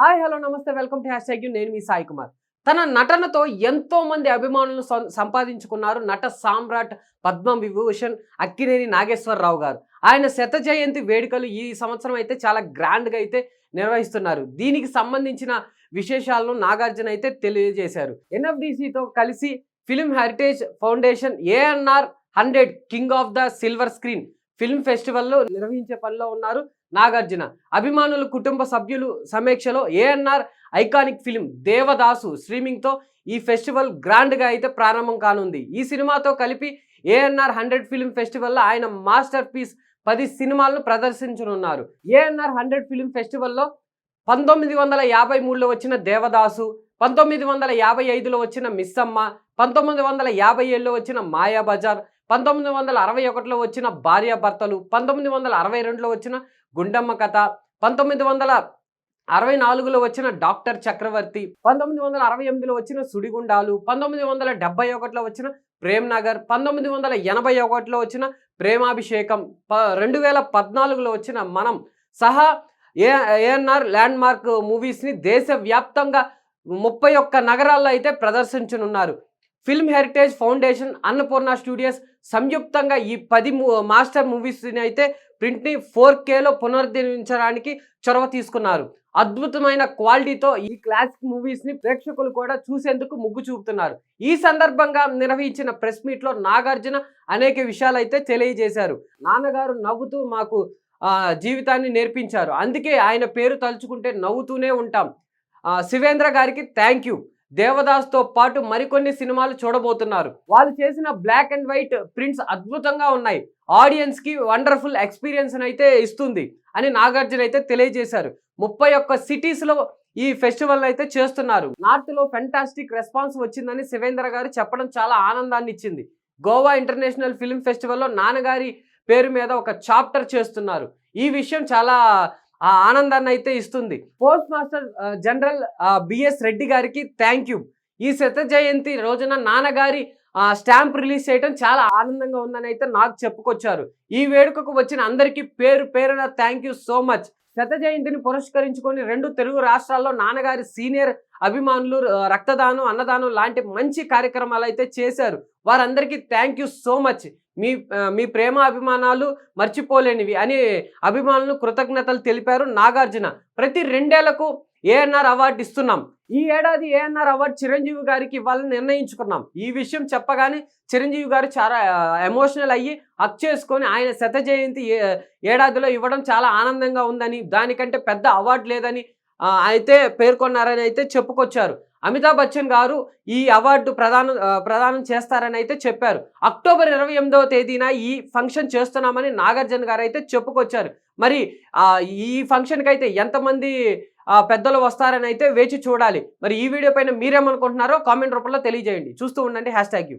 Hi hello namaste welcome to hashtag నేను మీ సాయి కుమార్. తన నటనతో ఎంతో మంది అభిమానులు సంపాదించుకున్నారు నట సామ్రాట్ పద్మ విభూషణ్ అక్కినేని నాగేశ్వరరావు గారు. ఆయన శత జయంతి వేడుకలు ఈ సంవత్సరం అయితే చాలా గ్రాండ్గా అయితే నిర్వహిస్తున్నారు. దీనికి సంబంధించిన విశేషాలను నాగార్జున అయితే తెలియజేశారు. ఎన్ఎఫ్డిసితో కలిసి film heritage foundation ANR hundred king of the silver screen film ఫెస్టివల్లో నిర్వహించే పనిలో ఉన్నారు నాగార్జున. అభిమానులు కుటుంబ సభ్యులు సమీక్షలో ఏఎన్ఆర్ ఐకానిక్ ఫిల్మ్ దేవదాసు స్ట్రీమింగ్తో ఈ ఫెస్టివల్ గ్రాండ్గా అయితే ప్రారంభం కానుంది. ఈ సినిమాతో కలిపి ఏఎన్ఆర్ హండ్రెడ్ ఫిల్మ్ ఫెస్టివల్లో ఆయన మాస్టర్ పీస్ పది సినిమాలను ప్రదర్శించనున్నారు. ఏఎన్ఆర్ హండ్రెడ్ ఫిల్మ్ ఫెస్టివల్లో పంతొమ్మిది వందల యాభై మూడులో వచ్చిన దేవదాసు పంతొమ్మిది వందల యాభై ఐదులో వచ్చిన మిస్సమ్మ పంతొమ్మిది వందల యాభై ఏడులో వచ్చిన మాయాబజార్ పంతొమ్మిది వందల అరవై ఒకటిలో వచ్చిన భార్యాభర్తలు పంతొమ్మిది వందల అరవై రెండులో వచ్చిన గుండమ్మ కథ పంతొమ్మిది వందల అరవై నాలుగులో వచ్చిన డాక్టర్ చక్రవర్తి పంతొమ్మిది వందల అరవై ఎనిమిదిలో వచ్చిన సుడిగుండాలు పంతొమ్మిది వందల డెబ్బై ఒకటిలో వచ్చిన ప్రేమ్ నగర్ పంతొమ్మిది వందల ఎనభై ఒకటిలో వచ్చిన ప్రేమాభిషేకం ప రెండు వేల పద్నాలుగులో వచ్చిన మనం సహా ఏ ఏఎన్ఆర్ ల్యాండ్ మార్క్ మూవీస్ని దేశవ్యాప్తంగా ముప్పై ఒక్క నగరాల్లో అయితే ప్రదర్శించనున్నారు. Film heritage foundation Annapurna studios సంయుక్తంగా ఈ పది మూ- మాస్టర్ మూవీస్ని అయితే ప్రింట్ని ఫోర్ కేలో పునరుద్ధరించడానికి చొరవ తీసుకున్నారు. అద్భుతమైన క్వాలిటీతో ఈ క్లాసిక్ మూవీస్ని ప్రేక్షకులు కూడా చూసేందుకు మొగ్గు చూపుతున్నారు. ఈ సందర్భంగా నిర్వహించిన ప్రెస్ మీట్లో నాగార్జున అనేక విషయాలైతే తెలియజేశారు. నాన్నగారు నవ్వుతూ మాకు జీవితాన్ని నేర్పించారు. అందుకే ఆయన పేరు తలుచుకుంటే నవ్వుతూనే ఉంటాం. శివేంద్ర గారికి థ్యాంక్ యూ. దేవదాస్తో పాటు మరికొన్ని సినిమాలు చూడబోతున్నారు. వాళ్ళు చేసిన బ్లాక్ అండ్ వైట్ ప్రింట్స్ అద్భుతంగా ఉన్నాయి. ఆడియన్స్కి వండర్ఫుల్ ఎక్స్పీరియన్స్ అయితే ఇస్తుంది అని నాగార్జున అయితే తెలియజేశారు. ముప్పై ఒక్క సిటీస్లో ఈ ఫెస్టివల్ అయితే చేస్తున్నారు. నార్త్లో ఫెంటాస్టిక్ రెస్పాన్స్ వచ్చిందని శివేంద్ర గారు చెప్పడం చాలా ఆనందాన్ని ఇచ్చింది. గోవా ఇంటర్నేషనల్ ఫిల్మ్ ఫెస్టివల్లో నాన్నగారి పేరు మీద ఒక చాప్టర్ చేస్తున్నారు. ఈ విషయం చాలా ఆ ఆనందాన్ని అయితే ఇస్తుంది. Postmaster general B S Reddy గారికి థ్యాంక్ యూ ఈ శత జయంతి రోజున నాన్నగారి స్టాంప్ రిలీజ్ చేయడం చాలా ఆనందంగా ఉందని అయితే నాకు చెప్పుకొచ్చారు. ఈ వేడుకకు వచ్చిన అందరికీ పేరు పేరున థ్యాంక్ యూ సో మచ్ శత జయంతిని పురస్కరించుకొని రెండు తెలుగు రాష్ట్రాల్లో నాన్నగారి సీనియర్ అభిమానులు రక్తదానం అన్నదానం లాంటి మంచి కార్యక్రమాలు అయితే చేశారు. వారందరికీ థ్యాంక్ యూ సో మచ్ మీ మీ ప్రేమ అభిమానాలు మర్చిపోలేనివి అని అభిమానులు కృతజ్ఞతలు తెలిపారు నాగార్జున. ప్రతి రెండేళ్ళకు ఏఎన్ఆర్ అవార్డు ఇస్తున్నాం. ఈ ఏడాది ఏఎన్ఆర్ అవార్డు చిరంజీవి గారికి ఇవ్వాలని నిర్ణయించుకున్నాం. ఈ విషయం చెప్పగానే చిరంజీవి గారు చాలా ఎమోషనల్ అయ్యి హక్ చేసుకొని ఆయన శత జయంతి ఏ- ఏడాదిలో ఇవ్వడం చాలా ఆనందంగా ఉందని దానికంటే పెద్ద అవార్డు లేదని అయితే పేర్కొన్నారని అయితే చెప్పుకొచ్చారు. అమితాబ్ బచ్చన్ గారు ఈ అవార్డు ప్రదానం ప్రదానం చేస్తారని అయితే చెప్పారు. అక్టోబర్ ఇరవై ఎనిమిదవ తేదీన ఈ ఫంక్షన్ చేస్తున్నామని నాగార్జున గారు అయితే చెప్పుకొచ్చారు. మరి ఈ ఫంక్షన్కి అయితే ఎంతమంది పెద్దలు వస్తారని అయితే వేచి చూడాలి. మరి ఈ వీడియో పైన మీరేమనుకుంటున్నారో కామెంట్ రూపంలో తెలియజేయండి. చూస్తూ ఉండండి. Hashtag U.